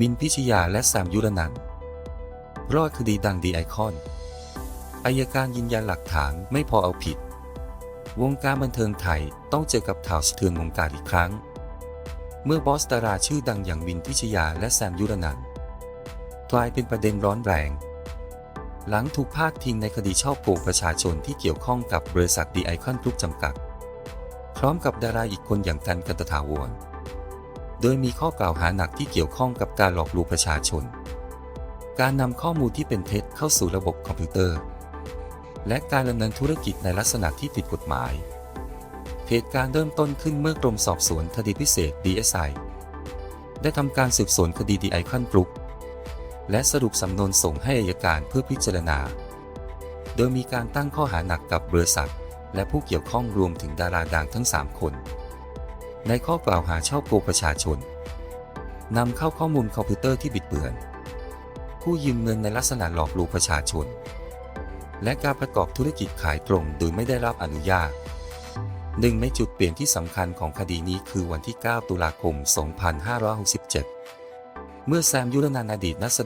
มินพิชยาและแซมยุรนันรอดคดีดังดีไอคอน อายการยืนยันหลักฐานไม่พอเอาผิด วงการบันเทิงไทยต้องเจอกับข่าวสะเทือนวงการอีกครั้ง เมื่อบอสดาราชื่อดังอย่างมินพิชยาและแซมยุรนันกลายเป็นประเด็นร้อนแรง หลังถูกพาดพิงในคดีช่อโกงประชาชนที่เกี่ยวข้องกับบริษัทดีไอคอนกรุ๊ปจำกัด พร้อมกับดาราอีกคนอย่างกันกันตถาวร โดยมีข้อกล่าวหาหนักที่เกี่ยวข้องกับการหลอกลวงประชาชน การนำข้อมูลที่เป็นเท็จเข้าสู่ระบบคอมพิวเตอร์ และการดำเนินธุรกิจในลักษณะที่ผิดกฎหมาย เหตุการณ์เริ่มต้นขึ้นเมื่อกรมสอบสวนคดีพิเศษ DSI ได้ทำการสืบสวนคดีดีไอคอนกรุ๊ปและสรุปสำนวนส่งให้อัยการเพื่อพิจารณา โดยมีการตั้งข้อหาหนักกับบริษัท และผู้เกี่ยวข้องรวมถึงดาราดังทั้ง 3 คน ในข้อกล่าวหาช่อโกงประชาชนนำเข้าข้อมูลคอมพิวเตอร์ที่บิดเบือน ผู้ยืมเงินในลักษณะหลอกลวงประชาชน และการประกอบธุรกิจขายตรงโดยไม่ได้รับอนุญาตหนึ่งในจุดเปลี่ยนที่สำคัญของคดีนี้คือวันที่ 9 ตุลาคม 2567 เมื่อแซมยุรนันอดีตนักแสดง